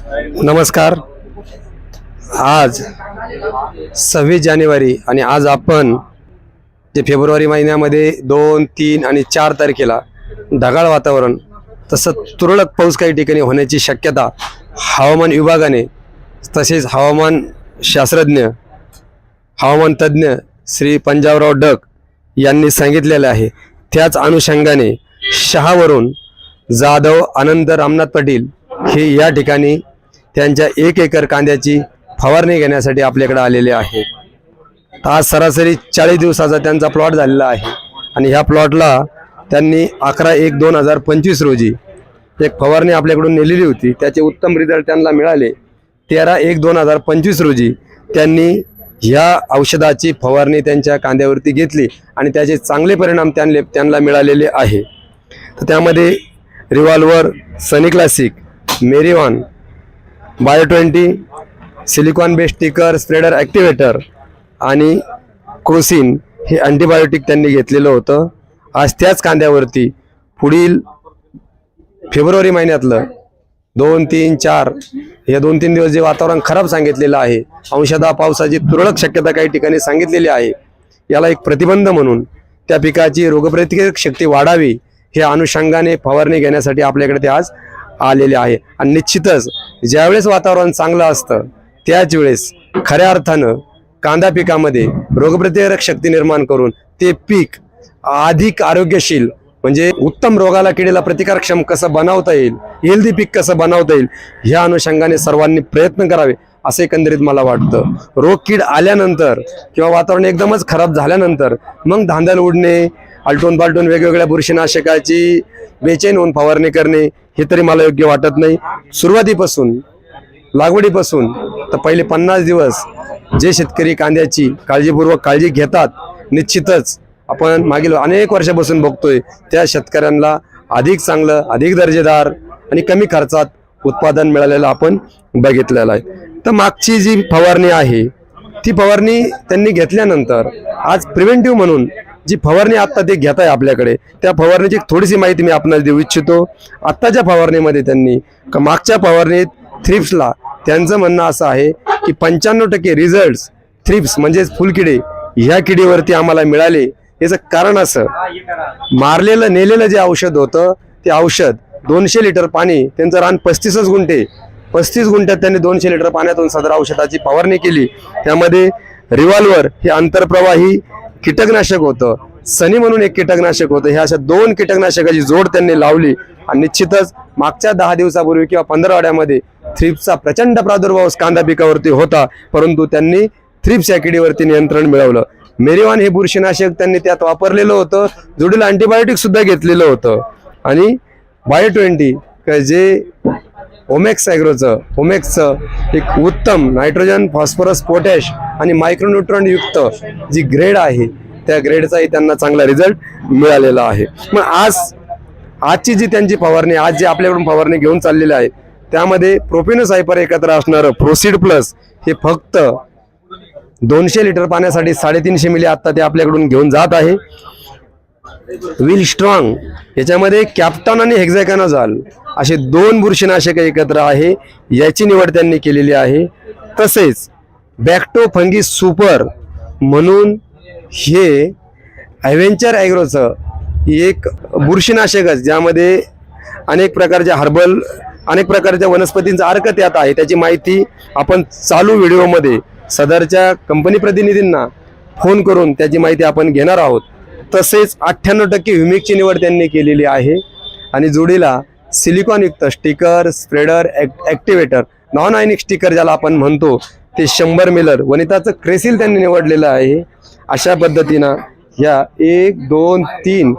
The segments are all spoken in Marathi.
नमस्कार. आज सव्वीस जानेवारी आणि आज आपण जे फेब्रुवारी महिन्यामध्ये दोन तीन आणि चार तारखेला ढगाळ वातावरण तसं तुरळक पाऊस काही ठिकाणी होण्याची शक्यता हवामान विभागाने तसेच हवामान शास्त्रज्ञ हवामान तज्ज्ञ श्री पंजाबराव डक यांनी सांगितलेलं आहे. त्याच अनुषंगाने शहावरून जाधव आनंद रामनाथ पाटील हे या ठिकाणी त्यांच्या एक एकर कांद्याची फवारणी घेण्यासाठी आपल्याकडे आलेले आहे. आज सरासरी चाळीस दिवसाचा त्यांचा प्लॉट झालेला आहे. आणि ह्या प्लॉटला त्यांनी अकरा एक दोन हजार पंचवीस रोजी एक फवारणी आपल्याकडून नेलेली होती. त्याचे उत्तम रिझल्ट त्यांना मिळाले. तेरा एक दोन हजार पंचवीस रोजी त्यांनी ह्या औषधाची फवारणी त्यांच्या कांद्यावरती घेतली आणि त्याचे चांगले परिणाम त्यांना त्यांना मिळालेले आहे. तर त्यामध्ये revolver sunny classic Merivon bio twenty silicon based sticker spreader activator आणि क्रोसिन हे अँटीबायोटिक त्यांनी घेतलेलं होतं. आज त्याच कांद्यावरती पुढील फेब्रुवारी महिन्यातलं दोन तीन चार हे दोन तीन दिवस जे वातावरण खराब सांगितलेलं आहे अंशतः पावसाची तुरळक शक्यता काही ठिकाणी सांगितलेली आहे याला एक प्रतिबंध म्हणून त्या पिकाची रोगप्रतिकारक शक्ती वाढावी हे अनुषंगाने फवारणी घेण्यासाठी आपल्याकडे ते आज आलेले आहे. आणि निश्चितच ज्यावेळेस वातावरण चांगलं असतं त्याच वेळेस खऱ्या अर्थानं कांदा पिकामध्ये रोगप्रतिकारक शक्ती निर्माण करून ते पीक अधिक आरोग्यशील म्हणजे उत्तम रोगाला किडीला प्रतिकारक्षम कसं बनवता येईल हेल्दी पीक कसं बनवता येईल ह्या अनुषंगाने सर्वांनी प्रयत्न करावे असं एकंदरीत मला वाटतं. रोग कीड आल्यानंतर किंवा वातावरण एकदमच खराब झाल्यानंतर मग धांदल उडणे आलटून पालटून वेगवेगळ्या बुरशीनाशकाची बेचैन होऊन फवारणी करणे हे तरी मला योग्य वाटत नाही. सुरुवातीपासून लागवडीपासून तर पहिले पन्नास दिवस जे शेतकरी कांद्याची काळजीपूर्वक काळजी घेतात निश्चितच आपण मागील अनेक वर्षापासून बघतोय त्या शेतकऱ्यांना अधिक चांगलं अधिक दर्जेदार आणि कमी खर्चात उत्पादन मिळालेलं आपण बघितलेलं आहे. तर मागची जी फवारणी आहे ती फवारणी त्यांनी घेतल्यानंतर आज प्रिव्हेंटिव्ह म्हणून जी फवारणी आत्ता ते घेत आहे आपल्याकडे त्या फवारणीची थोडीशी माहिती मी आपल्याला देऊ इच्छितो. आत्ताच्या फवारणीमध्ये त्यांनी मागच्या फवारणीत थ्रिप्सला त्यांचं म्हणणं असं आहे की पंच्याण्णव टक्के रिझल्ट थ्रिप्स म्हणजेच फुलकिडे ह्या किडीवरती आम्हाला मिळाले. याचं कारण असं मारलेलं नेलेलं जे औषध होतं ते औषध दोनशे लिटर पाणी त्यांचं रान पस्तीसच गुंठे पस्तीस गुंठ्यात त्यांनी दोनशे लिटर पाण्यातून सदर औषधाची फवारणी केली. त्यामध्ये रिव्हॉल्वर हे आंतरप्रवाही कीटकनाशक होतं. सनी म्हणून एक कीटकनाशक होतं. ह्या अशा दोन कीटकनाशकाची जोड त्यांनी लावली आणि निश्चितच मागच्या दहा दिवसापूर्वी किंवा पंधरावाड्यामध्ये थ्रिप्सचा प्रचंड प्रादुर्भाव कांदा पिकावरती होता. परंतु त्यांनी थ्रिप्स या किडीवरती नियंत्रण मिळवलं. मेरीवान हे बुरशीनाशक त्यांनी त्यात वापरलेलं होतं. जोडीला अँटीबायोटिक सुद्धा घेतलेलं होतं. आणि बायो ट्वेंटी जे ओमेक्स ॲग्रोचं ओमेक्सचं एक उत्तम नायट्रोजन फॉस्फरस पोटॅश आणि मायक्रोन्यूट्रॉन युक्त जी ग्रेड आहे त्या ग्रेडचाही त्यांना चांगला रिझल्ट मिळालेला आहे. मग आज आजची जी त्यांची फवारणी आज जी आपल्याकडून फवारणी घेऊन चाललेली आहे त्यामध्ये प्रोपिनस हायपर एकत्र असणारं प्रोसीड प्लस हे फक्त दोनशे लिटर पाण्यासाठी साडेतीनशे मिली आत्ता ते आपल्याकडून घेऊन जात आहे. विल स्ट्रॉंग याच्यामध्ये कॅप्टन आणि हेक्झॅकॅनोझॉल असे दोन बुरशीनाशक एकत्र आहे याची निवड त्यांनी केलेली आहे. तसेच बॅक्टो फंगी सुपर म्हणून हे ॲव्हेंचर ॲग्रोचं एक बुरशीनाशकच ज्यामध्ये अनेक प्रकारच्या हर्बल अनेक प्रकारच्या वनस्पतींचा अर्क त्यात आहे. त्याची माहिती आपण चालू व्हिडिओमध्ये सदरच्या कंपनी प्रतिनिधींना फोन करून त्याची माहिती आपण घेणार आहोत. तसेच अठ्ठ्याण्णव टक्के ह्युमिकची निवड त्यांनी केलेली आहे. आणि जोडीला सिलिकॉनयुक्त sticker spreader activator non ionic sticker ज्याला आपण म्हणतो ते शंभर मिलर वनिताचं क्रेसिल त्यांनी निवडलेलं आहे अशा पद्धतीनं ह्या एक दोन तीन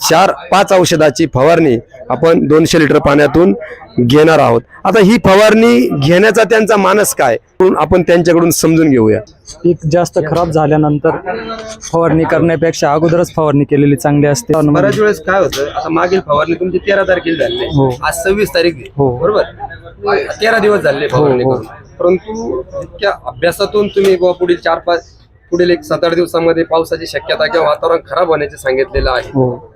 चार पाच औषधाची फवारणी आपण दोनशे लिटर पाण्यातून घेणार आहोत आता ही फवारणी घेण्याचा त्यांचा मानस काय आपण त्यांच्याकडून समजून घेऊया पीक जास्त खराब झाल्यानंतर फवारणी करण्यापेक्षा अगोदरच फवारणी केलेली चांगली असते बऱ्याच वेळेस काय होतं आता मागील फवारणी तुमची तेरा तारखेला झाली हो. आज सव्वीस तारीख आहे. हो. बरोबर तेरा दिवस झाले फवारणी हो. करून. परंतु इतक्या अभ्यासातून तुम्ही बुवा पुढील चार पाच पुढील एक सात आठ दिवसामध्ये पावसाची शक्यता किंवा वातावरण खराब होण्याचे सांगितलेलं आहे. हो.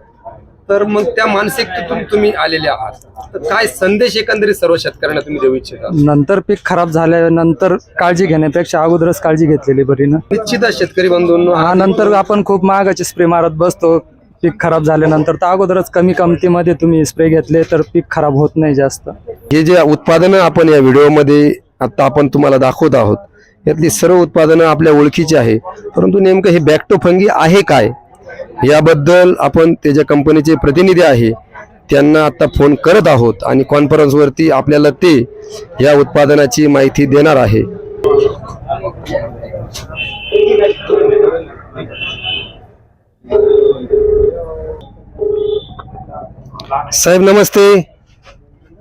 तर मग त्या मानसिकतेतून तुम्ही आलेले आहात. तर काय संदेश एकंदरीत सर्व शेतकऱ्यांना तुम्ही देऊ इच्छिता? नंतर पीक खराब झाल्यानंतर काळजी घेण्यापेक्षा अगोदरच काळजी घेतलेली बरी ना. निश्चितच शेतकरी बंधूंनो हा नंतर आपण खूप महागाचे स्प्रे मारत बसतो. पीक खराब झाल्यानंतर तर अगोदरच कमी किमतीमध्ये तुम्ही स्प्रे घेतले तर पीक खराब होत नाही जास्त. हे जे उत्पादनं आपण या व्हिडिओमध्ये आता आपण तुम्हाला दाखवत आहोत. यातली सर्व उत्पादनं आपल्या ओळखीची आहे. परंतु नेमकं हे बॅक्टो फंगी आहे काय? याबद्दल आपण त्याच्या कंपनीचे प्रतिनिधी आहे त्यांना आता फोन करत आहोत आणि कॉन्फरन्सवरती आपल्याला ते या उत्पादनाची माहिती देणार आहे. साहेब नमस्ते.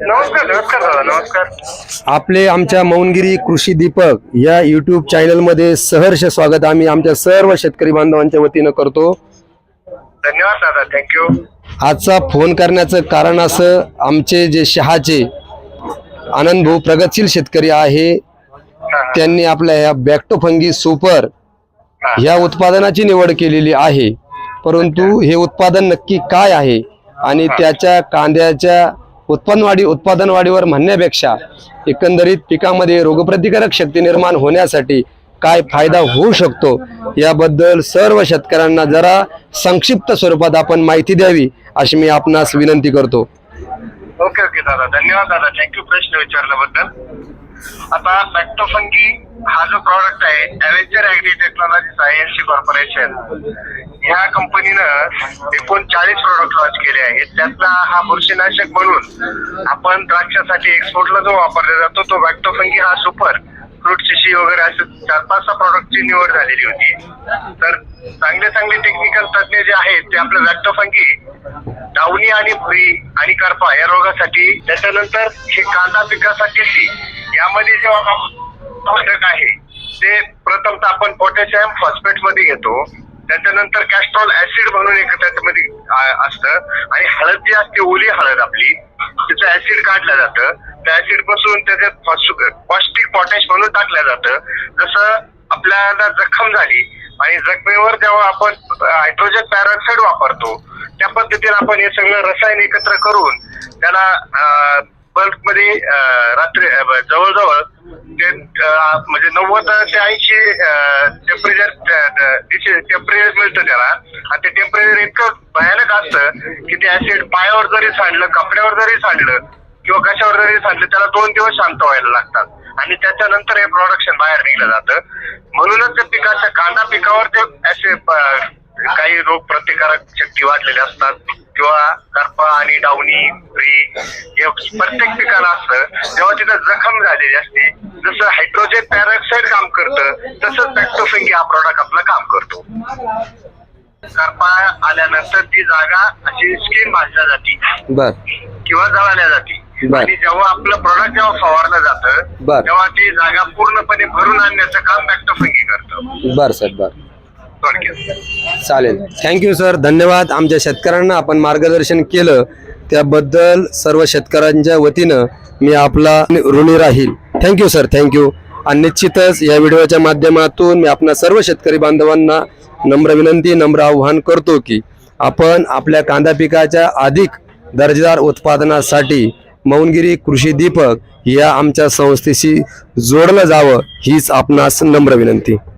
नमस्कार नमस्कार दादा नमस्कार. आपले आमच्या मौनगिरी कृषी दीपक या युट्यूब चॅनलमध्ये सहर्ष स्वागत. आम्ही आमच्या सर्व शेतकरी बांधवांच्या वतीनं करतो. धन्यवाद दादा थँक्यू आजचा फोन करण्याचं कारण असं आमचे जे शहाचे आनंद भाऊ प्रगतशील शेतकरी आहे त्यांनी आपल्या या बॅक्टो फंगी सुपर या उत्पादनाची निवड केलेली आहे. परंतु हे उत्पादन नक्की काय आहे? आणि त्याच्या कांद्याच्या उत्पन्नवाढी उत्पादन वाढीवर म्हणण्यापेक्षा एकंदरीत पिकामध्ये रोगप्रतिकारक शक्ती निर्माण होण्यासाठी काय फायदा होऊ शकतो? याबद्दल सर्व शेतकऱ्यांना जरा संक्षिप्त स्वरूपात आपण माहिती द्यावी अशी मी आपणास विनंती करतो. ओके ओके दादा. धन्यवाद दादा. थँक्यू प्रश्न विचारल्याबद्दल. आता बॅक्टोफंगी हा जो प्रॉडक्ट आहे adventure agri technology I corporation ह्या कंपनीनं एकूण चाळीस प्रोडक्ट लॉन्च केले आहेत. त्यातला हा बुरशीनाशक म्हणून आपण द्राक्षासाठी एक्सपोर्टला जो वापरला जातो तो बॅक्टोफंगी हा सुपर फ्रूट शिशी वगैरे असं चार पाच सहा प्रॉडक्टची निवड झालेली होती. तर चांगले चांगले टेक्निकल तज्ज्ञ जे आहेत ते आपलं बॅक्टोफंगी डावणी आणि भुई आणि करपा या रोगासाठी त्याच्यानंतर हे कांदा पिकासाठी यामध्ये जे घटक आहे ते प्रथमतः आपण पोटॅशियम फॉस्फेटमध्ये घेतो. त्याच्यानंतर कॅस्ट्रॉल ऍसिड म्हणून एक त्याच्यामध्ये असतं. आणि हळद जी असते ओली हळद आपली तिचं ऍसिड काढलं जातं. ऍसिडपासून त्याच्यात पॉस्टिक पॉटॅश म्हणून टाकलं जातं. जसं आपल्याला जखम झाली आणि जखमेवर जेव्हा आपण हायड्रोजन पॅरॉक्साईड वापरतो त्या पद्धतीने आपण हे सगळं रसायन एकत्र करून त्याला बल्कमध्ये रात्री जवळजवळ ते म्हणजे नव्वद ते ऐंशी टेम्परेचर टेम्परेचर मिळतं त्याला. आणि ते टेम्परेचर इतकं भयानक असतं की ते ऍसिड पायावर जरी सांडलं कपड्यावर जरी सांडलं किंवा कशावर जरी सांडलं त्याला दोन दिवस शांत व्हायला लागतात. आणि त्याच्यानंतर हे प्रोडक्शन बाहेर निघलं जातं. म्हणूनच त्या पिकाच्या कांदा पिकावर ते असे काही रोग प्रतिकारक शक्ती वाढलेले असतात. किंवा करपा आणि डावणी फ्री हे प्रत्येक पिकाला असतं. जेव्हा तिथं जखम झालेली असते जसं हायड्रोजन पॅरॉक्साईड काम करतं तसंच बॅक्टोफिंगी हा प्रॉडक्ट आपलं काम करतो. करपा आल्यानंतर ती जागा अशी स्किन भाजल्या जाते. किंवा जळाल्या जाते. आणि जेव्हा आपलं प्रोडक्ट जेव्हा फवारलं जातं बर. तेव्हा ती जागा पूर्णपणे भरून आणण्याचं काम बॅक्टोफिंगी करतं. बर सर बर. थोडक्यात. चालेल. थँक्यू सर धन्यवाद. आमच्या शेतकऱ्यांना आपण मार्गदर्शन केलं. त्याबद्दल सर्व शेतकऱ्यांच्या वतीनं मी आपला ऋणी राहील. थँक्यू सर थँक्यू आणि निश्चितच या व्हिडिओच्या माध्यमातून मी आपणा सर्व शेतकरी बांधवांना नम्र विनंती नम्र आव्हान करतो की आपण आपल्या कांदा पिकाच्या अधिक दर्जेदार उत्पादनासाठी मौनगिरी कृषी दीपक या आमच्या संस्थेशी जोडलं जावं हीच आपणास नम्र विनंती.